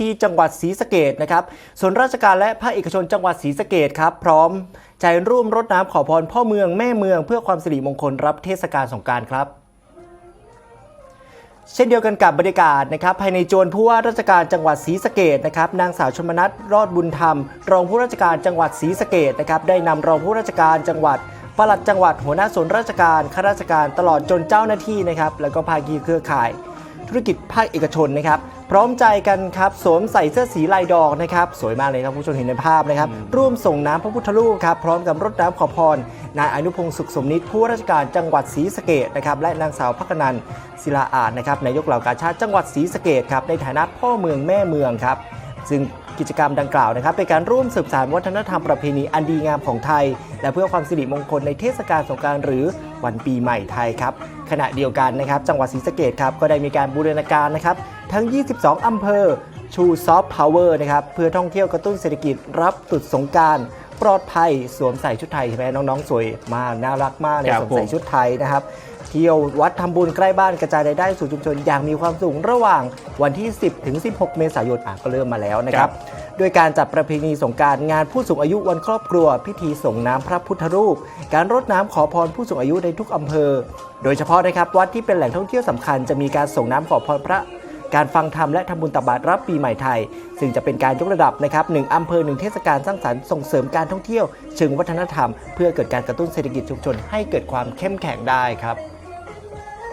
ที่จังหวัดศรีสะเกดนะครับส่วนราชการและภาคเอกชนจังหวัดศรีสะเกดครับ พร้อมใจร่วมรดน้ำขอพรพ่อเมืองแม่เมือง เพื่อความสิริมงคลรับเทศกาลสงการครับเช่นเดียวกันกับบรรยากาศนะครับภายในโจรผู้ว่าราชการจังหวัดศรีสะเกดนะครับนางสาวชมนัทรอดบุญธรรม รองผู้ราชการจังหวัดศรีสะเกดนะครับได้นำรองผู้ราชการจังหวัดปลัดจังหวัดหัวหน้าส่วนราชการข้าราชการตลอดจนเจ้าหน้าที่นะครับแล้วก็ภาคีเครือข่าย ธุรกิจภาคเอกชนนะครับพร้อมใจกันครับสวมใส่เสื้อสีลายดอกนะครับสวยมากเลยครับผู้ชมเห็นในภาพนะครับร่วมส่งน้ำพระพุทธรูปครับพร้อมกับรดน้ำขอพรนายอนุพงศ์สุขสมนิตผู้ว่าราชการจังหวัดศรีสะเกดนะครับและนางสาวพักนันท์ศิลาอาจนะครับนายกเหล่ากาชาติจังหวัดศรีสะเกดครับในฐานะพ่อเมืองแม่เมืองครับซึ่ง กิจกรรมดังกล่าวนะครับ เป็นการร่วมสืบสานวัฒนธรรมประเพณีอันดีงามของไทย และเพื่อความสิริมงคลในเทศกาลสงกรานต์หรือวันปีใหม่ไทยครับขณะเดียวกันนะครับ จังหวัดศรีสะเกดครับก็ได้มีการบูรณาการนะครับ ทั้ง 22 อำเภอชูซอฟต์พาวเวอร์นะครับเพื่อท่องเที่ยวกระตุ้นเศรษฐกิจรับตรุษสงกรารปลอดภัยสวมใส่ชุดไทยใช่ไหมน้องๆ สวยมากน่ารักมากเลยครับสวมใส่ผมชุดไทยนะครับ เที่ยววัดทำบุญใกล้บ้านกระจายรายได้สู่ชุมชนอย่างมีความสุขระหว่างวันที่ 10 ถึง 16 เมษายนอะก็เริ่มมาแล้วนะครับโดยการจัดประเพณีสงกรารงานผู้สูงอายุวันครอบครัว พิธีส่งน้ำพระพุทธรูป การรดน้ำขอพรผู้สูงอายุในทุกอำเภอ โดยเฉพาะนะครับวัดที่เป็นแหล่งท่องเที่ยวสำคัญจะมีการส่งน้ำขอพรพระการฟังธรรมและทำบุญตักบาตรรับปีใหม่ไทย ซึ่งจะเป็นการยกระดับนะครับหนึ่งอำเภอหนึ่งเทศกาลสร้างสรรค์ส่งเสริมการท่องเที่ยวเชิงวัฒนธรรม เพื่อเกิดการกระตุ้นเศรษฐกิจชุมชนให้เกิดความเข้มแข็งได้ครับ